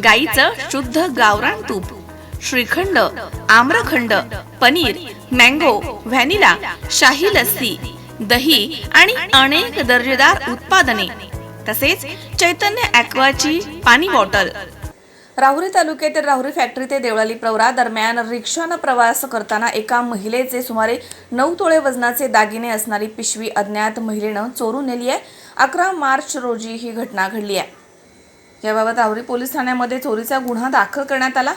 गाईचं शुद्ध गावरान तूप श्रीखंड आम्रखंड पनीर मँगो व्हॅनिला शाही लस्सी दही आणि अनेक दर्जेदार उत्पादने. तसेच चैतन्य ॲक्वाची पाणी बॉटल. राहुरी तालुक्यातील राहुरी फॅक्टरी ते देवळाली प्रवरा दरम्यान रिक्षानं प्रवास करताना एका महिलेचे सुमारे नऊ तोळे वजनाचे दागिने असणारी पिशवी अज्ञात महिलेनं चोरून नेली आहे. अकरा मार्च रोजी ही घटना घडली आहे. याबाबत राहुरी पोलीस ठाण्यामध्ये चोरीचा गुन्हा दाखल करण्यात आला.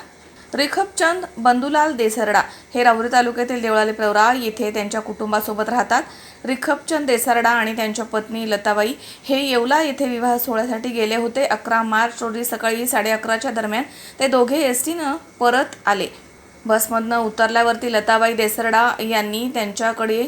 रिखबचंद बंधुलाल देसरडा हे राहुरी तालुक्यातील देवळाली प्रवरा येथे त्यांच्या कुटुंबासोबत राहतात. रिखबचंद देसरडा आणि त्यांच्या पत्नी लताबाई हे येवला येथे विवाह सोहळ्यासाठी गेले होते. अकरा मार्च रोजी सकाळी साडे अकराच्या दरम्यान ते दोघे एस टीनं परत आले. बसमधनं उतरल्यावरती लताबाई देसरडा यांनी त्यांच्याकडे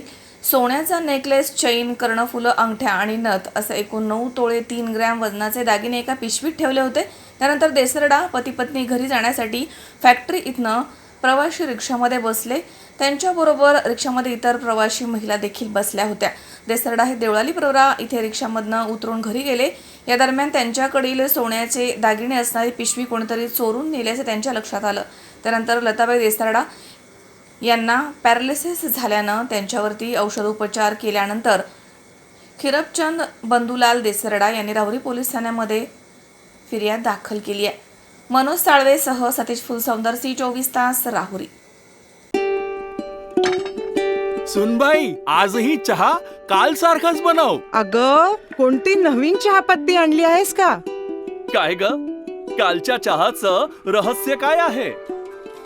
सोन्याचा नेकलेस चैन कर्णफुलं अंगठ्या आणि नथ असं एकूण नऊ तोळे तीन ग्रॅम वजनाचे दागिने एका पिशवीत ठेवले होते. त्यानंतर देसरडा पती पत्नी घरी जाण्यासाठी फॅक्टरी इथनं प्रवाशी रिक्षामध्ये बसले. त्यांच्याबरोबर रिक्षामध्ये इतर प्रवाशी महिला देखील बसल्या होत्या. देसरडा हे देवळाली प्रवरा इथे रिक्षामधनं उतरून घरी गेले. या दरम्यान त्यांच्याकडील सोन्याचे दागिने असणारी पिशवी कोणीतरी चोरून नेल्याचे त्यांच्या लक्षात आलं. त्यानंतर लताबाई देसरडा यांना पॅरालिसिस झाल्यानं त्यांच्यावरती औषधोपचार केल्यानंतर खिरपचंद बंदुलाल देसरडा यांनी राहुरी पोलीस ठाण्यामध्ये फिर्याद दाखल केली आहे. मनोज साळवेसह सतीश फुलसौंदर सी चोवीस तास राहुरी. सुनबाई आजही चहा काल सारखाच बनव. अग कोणती नवीन चहापत्ती आणली आहेस का? काय ग? कालच्या चहाचं रहस्य काय आहे?